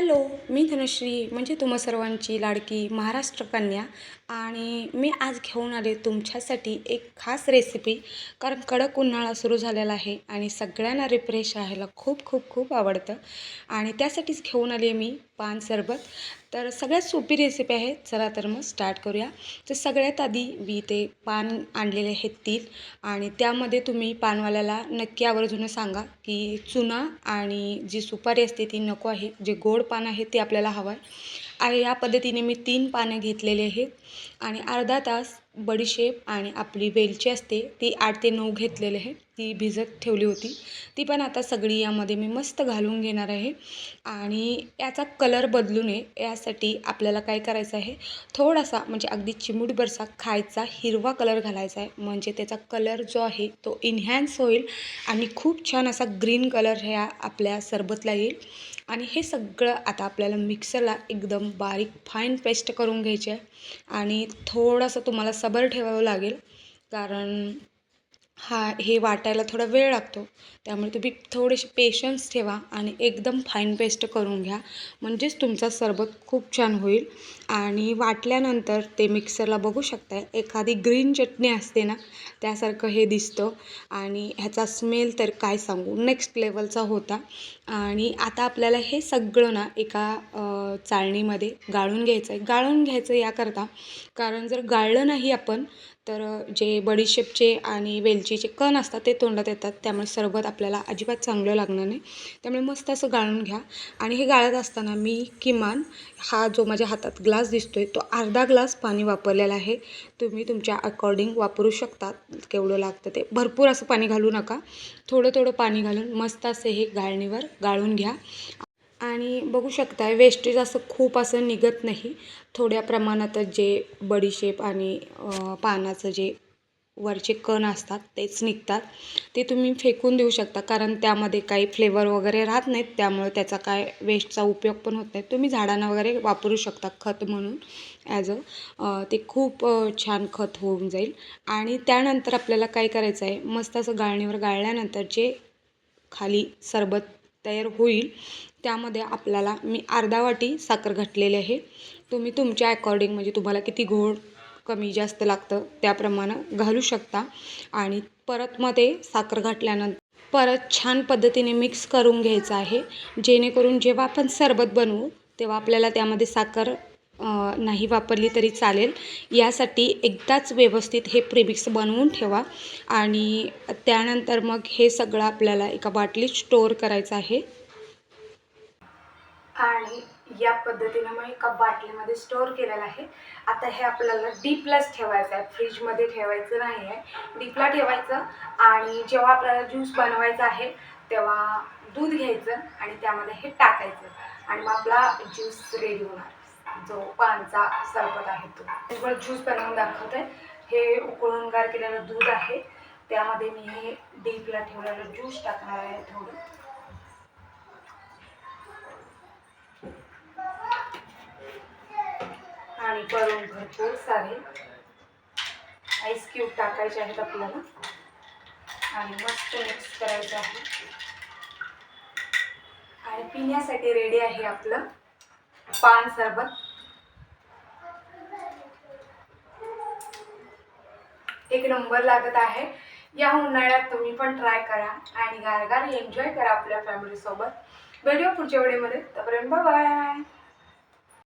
Hello मी धनश्री म्हणजे तुम्हा सर्वांची लाडकी महाराष्ट्र कन्या आणि मी आज घेऊन आले तुमच्यासाठी एक खास रेसिपी कारण कडक उन्हाळा सुरू झालेला आहे आणि सगळ्यांना रिफ्रेश राहायला खूप खूप खूप आवडतं. आणि त्यासाठीच घेऊन आले मी पान सरबत. तर सगळ्यात सोपी रेसिपी आहे चला तर मग स्टार्ट करूया. तर सगळ्यात आधी मी ते पान आणलेले आहेत तीन. आणि त्यामध्ये तुम्ही पानवाल्याला नक्की आवर्जून सांगा की चुना आणि जी सुपारी असते ती नको आहे जे गोड पान आहे ते आपल्याला हवा आहे आणि या पद्धतीने मी तीन पानं घेतलेले आहेत. आणि अर्धा तास बडीशेप आणि आपली वेलची असते ती आठ ते नऊ घेतलेली आहे. ती भिजत ठेवली होती. ती पण आता सगळी यामध्ये मी मस्त घालून घेणार आहे. आणि याचा कलर बदलू नये यासाठी आपल्याला काय करायचं आहे? थोडासा म्हणजे अगदी चिमूटभरसा खायचा हिरवा कलर घालायचा आहे. म्हणजे त्याचा कलर जो आहे तो इन्हॅन्स होईल आणि खूप छान असा ग्रीन कलर ह्या आपल्या सरबतला येईल. आणि हे सगळं आता आपल्याला मिक्सरला एकदम बारीक फाईन पेस्ट करून घ्यायचे आहे. आणि थोडंसं तुम्हाला सबर ठेवावं लागेल. कारण हा हे वाटायला थोडा वेळ लागतो. त्यामुळे तुम्ही थोडेसे पेशन्स ठेवा आणि एकदम फाईन पेस्ट करून घ्या. म्हणजेच तुमचा सरबत खूप छान होईल. आणि वाटल्यानंतर ते मिक्सरला बघू शकता एखादी ग्रीन चटणी असते ना त्यासारखं हे दिसतं. आणि ह्याचा स्मेल तर काय सांगू नेक्स्ट लेवलचा होता. आणि आता आपल्याला हे सगळं ना एका चाळणीमध्ये गाळून घ्यायचं आहे गाळून घ्यायचं याकरता कारण जर गाळलं नाही आपण तर जे बडीशेपचे आणि वेलचीचे कण असतात ते तोंडात येतात. त्यामुळे सरबत आपल्याला अजिबात चांगलं लागणार नाही. त्यामुळे मस्त असं गाळून घ्या. आणि हे गाळत असताना मी किमान हा जो माझ्या हातात ग्लास दिसतो आहे तो अर्धा ग्लास पाणी वापरलेला आहे. तुम्ही तुमच्या अकॉर्डिंग वापरू शकता केवढं लागतं ते. भरपूर असं पाणी घालू नका. थोडं थोडं पाणी घालून मस्त असं हे गाळणीवर गाळून घ्या. आणि बघू शकताय वेस्टेज असं खूप असं निघत नाही. थोड्या प्रमाणातच जे बडीशेप आणि पानाचं जे वरचे कण असतात तेच निघतात. ते तुम्ही फेकून देऊ शकता कारण त्यामध्ये काही फ्लेवर वगैरे राहत नाहीत. त्यामुळे त्याचा काय वेस्टचा उपयोग पण होत नाही. तुम्ही झाडांना वगैरे वापरू शकता खत म्हणून ॲज अ ते खूप छान खत होऊन जाईल. आणि त्यानंतर आपल्याला काय करायचं आहे मस्त असं गाळणीवर गाळल्यानंतर जे खाली सरबत तयार होईल. त्यामध्ये आपल्याला मी अर्धा वाटी साखर घातलेली आहे. तुम्ही तुमच्या अकॉर्डिंग म्हणजे तुम्हाला किती गोड कमी जास्त लागतं त्याप्रमाणे घालू शकता. आणि परत मध्ये साखर घातल्यानंतर परत छान पद्धतीने मिक्स करून घ्यायचं आहे. जेणेकरून जेव्हा आपण सरबत बनवू तेव्हा आपल्याला त्यामध्ये साखर नाही वापरली तरी चालेल. यासाठी एकदाच व्यवस्थित हे प्रिमिक्स बनवून ठेवा आणि त्यानंतर मग हे सगळं आपल्याला एका बाटलीत स्टोअर करायचं आहे. आणि या पद्धतीने मग एका बाटलीमध्ये स्टोअर केलेलं आहे. आता हे आपल्याला डीपलाच ठेवायचं आहे. फ्रीजमध्ये ठेवायचं नाही आहे. डीपला ठेवायचं आणि जेव्हा आपल्याला ज्यूस बनवायचा आहे तेव्हा दूध घ्यायचं आणि त्यामध्ये हे टाकायचं. आणि मग आपला ज्यूस रेडी होणार. जो पानचा सरबत आहे तो. त्यामुळे ज्यूस बनवून दाखवते. हे उकळून गार केलेलं दूध आहे. त्यामध्ये मी हे डीपला ठेवलेलं ज्यूस टाकणार आहे थोडं. आणि करून भरपूर सारे आईस क्यूब टाकायचे आहेत आपल्याला. आणि मस्त मिक्स करायचं आहे. आणि पिण्यासाठी रेडी आहे आपलं. पान सरबत एक नंबर लागत आहे. या उन्हाळ्यात तुम्ही पण ट्राय करा आणि गारगार एन्जॉय करा आपल्या फॅमिलीसोबत भेटूया पुढच्या तर तोपर्यंत बाय